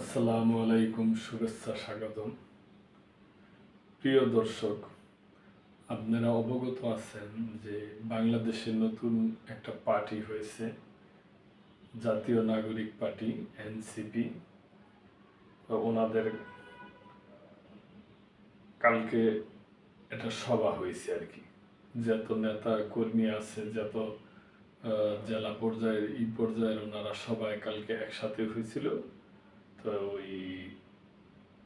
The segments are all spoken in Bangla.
আসসালামু আলাইকুম, শুভেচ্ছা, স্বাগতম। প্রিয় দর্শক, আপনারা অবগত আছেন যে বাংলাদেশে নতুন একটা পার্টি হয়েছে, জাতীয় নাগরিক পার্টি, এনসিপি। ওনাদের কালকে একটা সভা হয়েছে আর কি। যত নেতা কর্মী আছে যত জেলা পর্যায়ের, ই পর্যায়ের ওনারা সবাই কালকে একসাথে হয়েছিল। তো ওই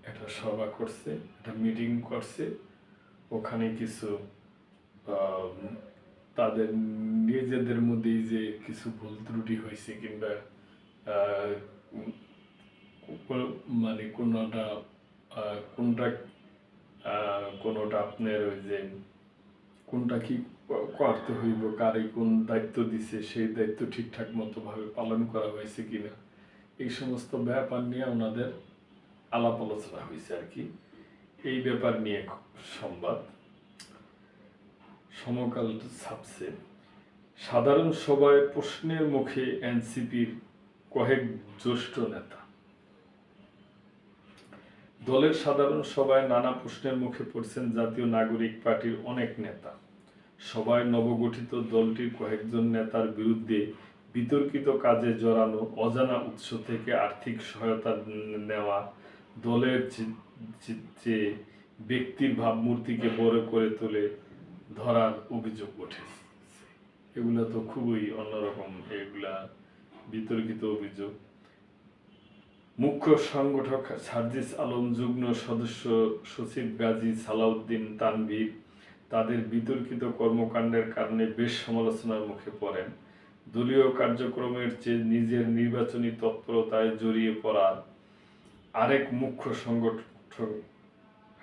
একটা সভা করছে, একটা মিটিং করছে। ওখানে কিছু তাদের নিজেদের মধ্যেই যে কিছু ভুল ত্রুটি হয়েছে কিংবা মানে কোনোটা কোনটা কোনোটা আপনার ওই যে কোনটা কি করতে হইব, কারে কোন দায়িত্ব দিছে, সেই দায়িত্ব ঠিকঠাক মতো ভাবে পালন করা হয়েছে কিনা। এই সমস্ত ব্যাপার নিয়ে ওনাদের আলাপ আলোচনা হয়েছে আর কি। এই ব্যাপার নিয়ে সংবাদ। সমকাল ছাপছে। সাধারণ সভায় প্রশ্নের মুখে এনসিপির কয়েক জ্যেষ্ঠ নেতা। দলের সাধারণ সভায় নানা প্রশ্নের মুখে পড়ছেন জাতীয় নাগরিক পার্টির অনেক নেতা। সভায় নবগঠিত দলটির কয়েকজন নেতার বিরুদ্ধে বিতর্কিত কাজে জড়ানো অজানা উৎস থেকে আর্থিক সহায়তা নেওয়া, দলের যে- ব্যক্তির ভাবমূর্তিকে বড় করে তোলে ধরার অভিযোগ ওঠে এগুলা তো খুবই অন্যরকম, এগুলা বিতর্কিত অভিযোগ। মুখ্য সংগঠক সার্জিস আলম, যুগ্ম সদস্য সচিব গাজী সালাউদ্দিন তানভীর তাদের বিতর্কিত কর্মকাণ্ডের কারণে বেশ সমালোচনার মুখে পড়েন। দলীয় কার্যক্রমের চেয়ে নিজের নির্বাচনী তৎপরতায় জড়িয়ে পড়ার আরেক মুখ্য সংগঠক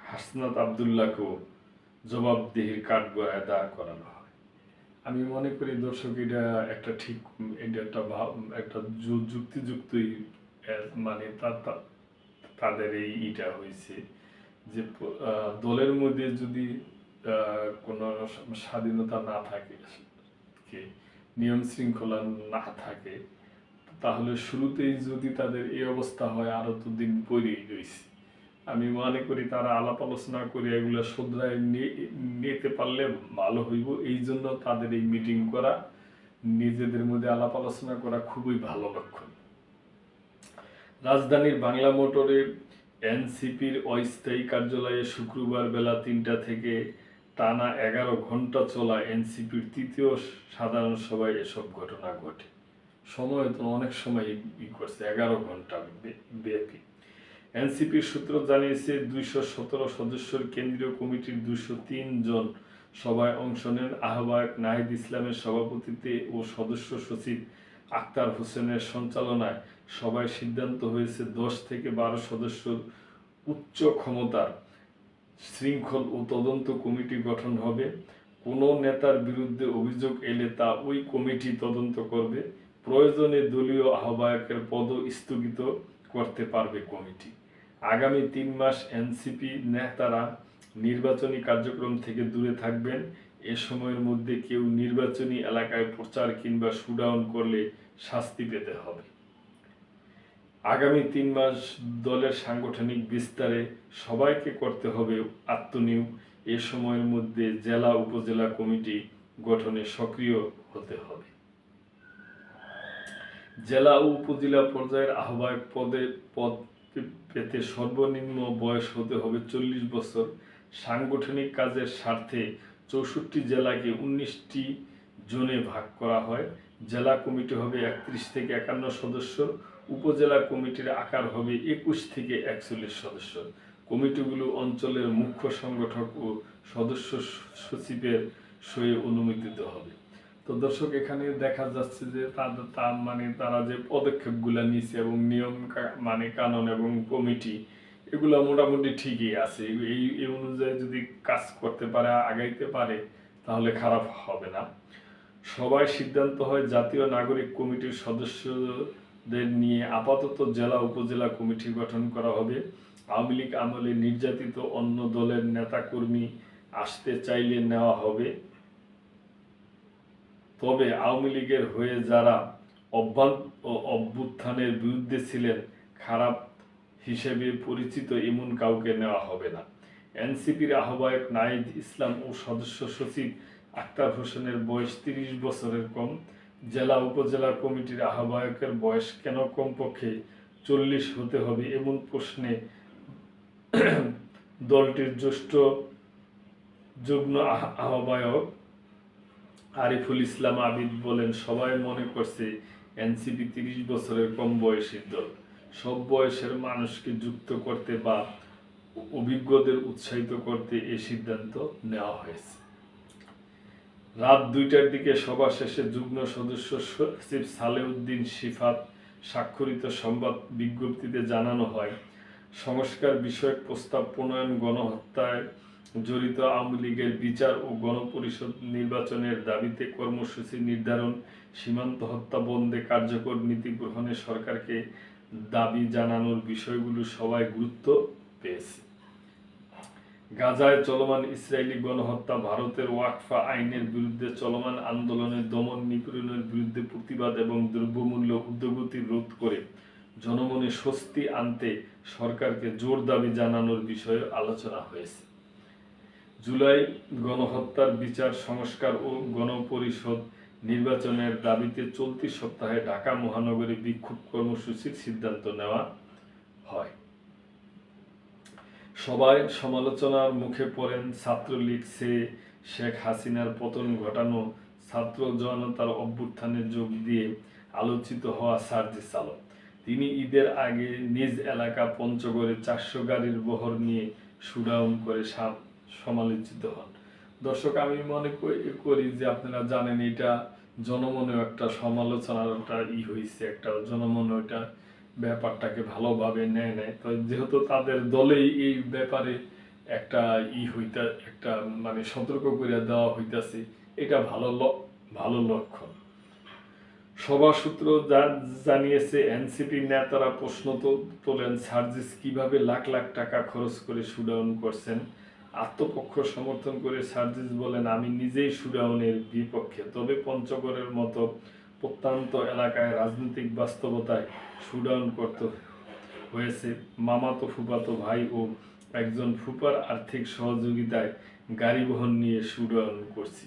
হাসনাত আবদুল্লাহকেও জবাবদিহির কাঠগড়ায় দাঁড় করানো হয়। আমি মনে করি দর্শক, এটা একটা ঠিক, এটা একটা একটা যুক্তিযুক্তই মানে তাদের এই ইটা হয়েছে যে দলের মধ্যে যদি কোনো স্বাধীনতা না থাকে নিয়ম শৃঙ্খলা না থাকে, তাহলে শুরুতেই যদি তাদের এই অবস্থা হয়, আরও তো দিন পরেই রয়েছে আমি মনে করি তারা আলাপ আলোচনা করে এগুলো শুধরায় নিতে পারলে ভালো হইব। এই জন্য তাদের এই মিটিং করা, নিজেদের মধ্যে আলাপ আলোচনা করা খুবই ভালো লক্ষণ। রাজধানীর বাংলা মোটরের এনসিপির অস্থায়ী কার্যালয়ে শুক্রবার বেলা তিনটা থেকে টানা এগারো ঘণ্টা চলা এনসিপির তৃতীয় সাধারণ সভায় এসব ঘটনা ঘটে। সময় তো অনেক সময় ই করছে, এগারো ঘণ্টা ব্যাপী। এনসিপির সূত্র জানিয়েছে, দুইশো সতেরো সদস্যের কেন্দ্রীয় কমিটির দুইশো তিন জন সভায় অংশ নেন। আহ্বায়ক নাহিদ ইসলামের সভাপতিত্বে ও সদস্য সচিব আক্তার হোসেনের সঞ্চালনায় সভায় সিদ্ধান্ত হয়েছে, দশ থেকে বারো সদস্য উচ্চ ক্ষমতার শৃঙ্খল ও তদন্ত কমিটি গঠন হবে। কোনো নেতার বিরুদ্ধে অভিযোগ এলে তা ওই কমিটি তদন্ত করবে। প্রয়োজনে দলীয় আহ্বায়কের পদ স্থগিত করতে পারবে কমিটি। আগামী তিন মাস এনসিপি নেতারা নির্বাচনী কার্যক্রম থেকে দূরে থাকবেন। এ সময়ের মধ্যে কেউ নির্বাচনী এলাকায় প্রচার কিংবা শুডাউন করলে শাস্তি পেতে হবে। আগামী তিন মাস দলের সাংগঠনিক বিস্তারে সবাইকে করতে হবে আত্মনিয়োগ। এ সময়ের মধ্যে জেলা উপজেলা কমিটি গঠনে সক্রিয় হতে হবে। জেলা ও উপজেলা পর্যায়ের আহ্বায়ক পদে পদ পেতে সর্বনিম্ন বয়স হতে হবে চল্লিশ বছর। সাংগঠনিক কাজের স্বার্থে চৌষট্টি জেলাকে উনিশটি জোনে ভাগ করা হয়। জেলা কমিটি হবে একত্রিশ থেকে একান্ন সদস্য। উপজেলা কমিটির আকার হবে একুশ থেকে একচল্লিশ সদস্য। কমিটিগুলো অঞ্চলের মুখ্য সংগঠক ও সদস্য সচিবের সয়ে অনুমোদিত হবে। তো দর্শক, এখানে দেখা যাচ্ছে যে তাদের তার মানে তারা যে পদক্ষেপগুলো নিয়েছে এবং নিয়ম মানে কানুন এবং কমিটি, এগুলো মোটামুটি ঠিকই আছে। এই এই অনুযায়ী যদি কাজ করতে পারে, আগাইতে পারে, তাহলে খারাপ হবে না। সবাই সিদ্ধান্ত হয় জাতীয় নাগরিক কমিটির সদস্যদের নিয়ে আপাতত জেলা, উপজেলা কমিটি গঠন করা হবে। আওয়ামী লীগ আমলে নির্যাতিত অন্য দলের নেতাকর্মী আসতে চাইলে নেওয়া হবে। তবে আওয়ামী লীগের হয়ে যারা অভ্যুত্থানের বিরুদ্ধে ছিলেন, খারাপ হিসেবে পরিচিত এমন কাউকে নেওয়া হবে না। এনসিপির আহ্বায়ক নাইদ ইসলাম ও সদস্য সচিব আক্তার হোসেনের বয়স তিরিশ বছরের কম। জেলা উপজেলা কমিটির আহ্বায়কের বয়স কেন কমপক্ষে চল্লিশ হতে হবে এমন প্রশ্নে দলটির জ্যেষ্ঠ যুগ্ম আহ্বায়ক আরিফুল ইসলাম আবিদ বলেন, সবাই মনে করছে এনসিপি তিরিশ বছরের কম বয়সী দল। সব বয়সের মানুষকে যুক্ত করতে বা অভিজ্ঞদের উৎসাহিত করতে এই সিদ্ধান্ত নেওয়া হয়েছে। রাত দুইটার দিকে সভা শেষে যুগ্ম সদস্য সচিব সালেউদ্দিন শিফাত স্বাক্ষরিত সংবাদ বিজ্ঞপ্তিতে জানানো হয়, সংস্কার বিষয়ক প্রস্তাব প্রণয়ন, গণহত্যায় জড়িত আওয়ামী লীগের বিচার ও গণপরিষদ নির্বাচনের দাবিতে কর্মসূচি নির্ধারণ, সীমান্ত হত্যা বন্ধে কার্যকর নীতি গ্রহণে সরকারকে দাবি জানানোর বিষয়গুলো সবাই গুরুত্ব পেয়েছে। গাজায় চলমান ইসরায়েলি গণহত্যা, ভারতের ওয়াকফা আইনের বিরুদ্ধে চলমান আন্দোলনের দমন নিপীড়নের বিরুদ্ধে প্রতিবাদ এবং দ্রব্যমূল্য উদ্যোগতি রোধ করে জনমনে স্বস্তি আনতে সরকারকে জোর দাবি জানানোর বিষয়ে আলোচনা হয়েছে। জুলাই গণহত্যার বিচার, সংস্কার ও গণপরিষদ নির্বাচনের দাবিতে চলতি সপ্তাহে ঢাকা মহানগরে বিক্ষোভ কর্মসূচির সিদ্ধান্ত নেওয়া হয়। সবাই সমালোচনার মুখে পড়েন ছাত্রলীগ, সে শেখ হাসিনার পতন ঘটানো ছাত্র জনতার অভ্যুত্থানে যোগ দিয়ে আলোচিত হওয়া সার্জিস আলম। তিনি ঈদের আগে নিজ এলাকা পঞ্চগড়ে চারশো গাড়ির বহর নিয়ে শুডাউন করে সমালোচিত হন। দর্শক, আমি মনে করি- যে আপনারা জানেন এটা জনমনে একটা সমালোচনার একটা ই হয়েছে একটা জনমনে ওটা ব্যাপারটাকে ভালোভাবে নেয় নেয়। তো যেহেতু তাদের দলেই এই ব্যাপারে একটা ই হইতা, একটা মানে সতর্ক করে দেওয়া হইতাছে, এটা ভালো ভালো লক্ষণ। সভা সূত্র জানিয়েছে, এনসিপি নেতারা প্রশ্ন তো- তোলেন, সার্জিস কীভাবে লাখ লাখ টাকা খরচ করে শুডাউন করছেন? আত্মপক্ষ সমর্থন করে সার্জিস বলেন, আমি নিজেই শুডাউনের বিপক্ষে। তবে পঞ্চগড়ের মতো প্রত্যন্ত এলাকায় রাজনৈতিক বাস্তবতায় শুডাউন করতে হয়েছে। মামাতো ফুপাতো ভাই ও একজন ফুপার আর্থিক সহযোগিতায় গাড়ি বহন নিয়ে শুডাউন করছি।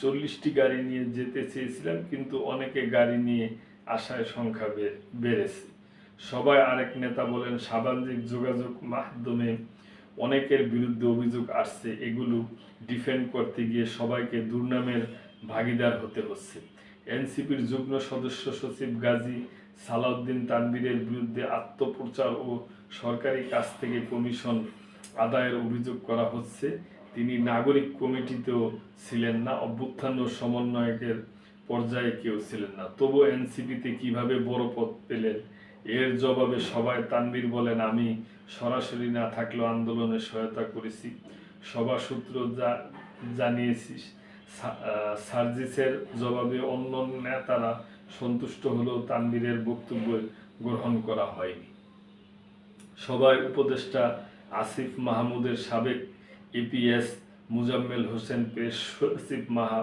চল্লিশটি গাড়ি নিয়ে যেতে চেয়েছিলাম, কিন্তু অনেকে গাড়ি নিয়ে আসায় সংখ্যা বেড়েছে। সবাই আরেক নেতা বলেন, সামাজিক যোগাযোগ মাধ্যমে অনেকের বিরুদ্ধে অভিযোগ আসছে, এগুলো ডিফেন্ড করতে গিয়ে সবাইকে দুর্নামের ভাগিদার হতে হচ্ছে। এনসিপির যুগ্ম সদস্য সচিব গাজী সালাউদ্দিন তানবীরের বিরুদ্ধে আত্মপ্রচার ও সরকারি কাছ থেকে কমিশন আদায়ের অভিযোগ করা হচ্ছে। তিনি নাগরিক কমিটিতেও ছিলেন না অভ্যুত্থান ও সমন্বয়কের পর্যায়ে কেউ ছিলেন না। তবু এনসিপিতে কীভাবে বড় পদ পেলেন এর জবাবে সবাই তানবীর বলেন আমি সরাসরি না থাকলেও আন্দোলনে সহায়তা করেছি। সভা সূত্র যা জানিয়েছি সা- আহ, সার্জিসের জবাবে অন্য নেতারা সন্তুষ্ট হলেও তানবীরের বক্তব্য গ্রহণ করা হয়নি। সভায় উপদেষ্টা আসিফ মাহমুদের সাবেক ইপিএস মুজাম্মেল হোসেন পেশ সচিব মাহা,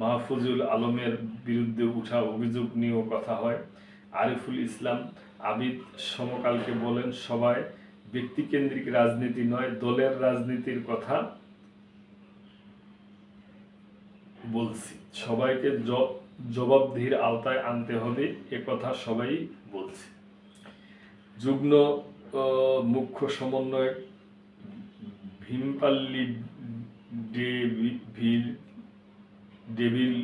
মাহফুজুল আলমের বিরুদ্ধে উঠা অভিযোগ নিয়েও কথা হয়। আরিফুল ইসলাম আবিদ সমকালকে বলেন সবাই ব্যক্তিকেন্দ্রিক রাজনীতি নয়, দলের রাজনীতির কথা বলছি, সবাইকে জবাবদিহির আওতায় আনতে হবে কথা সবাই বলছে। যুগ্ম মুখ্য সমন্বয়ক ভীমপাল্লি ডেভিল ডেভিল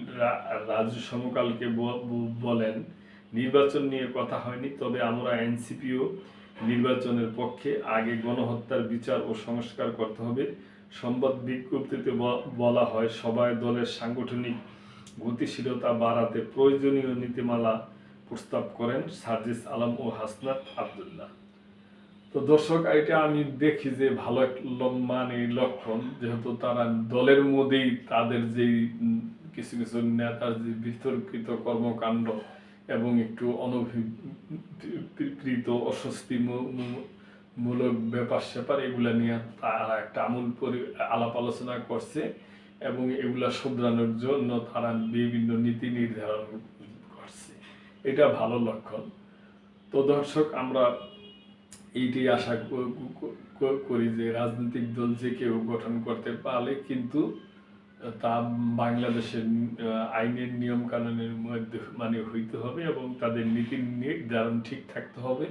রাজু সমকালকে বলেন, নির্বাচন নিয়ে কথা হয়নি, তবে আমরা এনসিপিও নির্বাচনের পক্ষে আগে গণহত্যার বিচার ও সংস্কার করতে হবে। সংবাদ বিজ্ঞপ্তিতে বলা হয় সবাই দলের সাংগঠনিক গতিশীলতা বাড়াতে প্রয়োজনীয় নীতিমালা প্রস্তাব করেন সার্জিস আলম ও হাসনাত আবদুল্লাহ তো দর্শক এটা আমি দেখি যে ভালো এক মানে লক্ষণ যেহেতু তারা দলের মধ্যেই তাদের যে কিছু কিছু নেতার যে বিতর্কিত কর্মকাণ্ড এবং একটু অনভিপ্রীত অস্বস্তি মূলক ব্যাপার স্যাপার, এগুলা নিয়ে তারা একটা আমূল পরি, আলাপ আলোচনা করছে এবং এগুলা শুধরানোর জন্য তারা বিভিন্ন নীতি নির্ধারণ করছে। এটা ভালো লক্ষণ। তো দর্শক, আমরা এইটি আশা করি যে রাজনৈতিক দল যে কেউ গঠন করতে পারলে কিন্তু তা বাংলাদেশের আইনের নিয়ম কানুনের মধ্যে মানে হইতে হবে এবং তাদের নীতি নির্ধারণ ঠিক থাকতে হবে।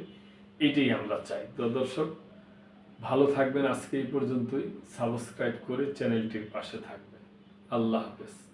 এটাই আমরা চাই। তো দর্শক, ভালো থাকবেন। আজকে এই পর্যন্তই। সাবস্ক্রাইব করে চ্যানেলটির পাশে থাকবেন। আল্লাহ হাফেজ।